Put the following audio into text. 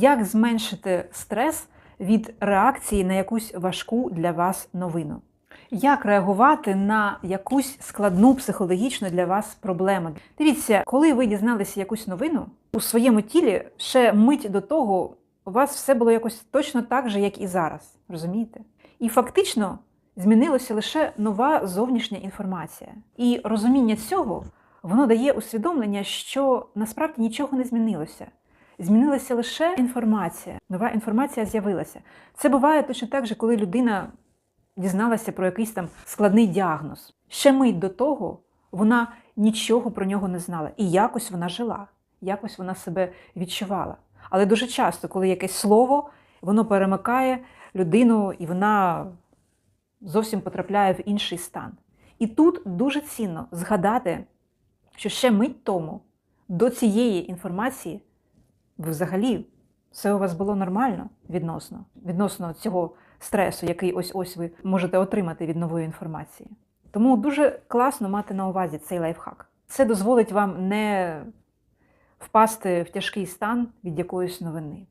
Як зменшити стрес від реакції на якусь важку для вас новину? Як реагувати на якусь складну психологічну для вас проблему? Дивіться, коли ви дізналися якусь новину у своєму тілі, ще мить до того у вас все було якось точно так же, як і зараз. Розумієте? І фактично змінилася лише нова зовнішня інформація. І розуміння цього воно дає усвідомлення, що насправді нічого не змінилося. Змінилася лише інформація. Нова інформація з'явилася. Це буває точно так же, коли людина дізналася про якийсь там складний діагноз. Ще мить до того вона нічого про нього не знала. І якось вона жила, якось вона себе відчувала. Але дуже часто, коли якесь слово, воно перемикає людину, і вона зовсім потрапляє в інший стан. І тут дуже цінно згадати, що ще мить тому до цієї інформації взагалі все у вас було нормально відносно, відносно цього стресу, який ось ось ви можете отримати від нової інформації. Тому дуже класно мати на увазі цей лайфхак. Це дозволить вам не впасти в тяжкий стан від якоїсь новини.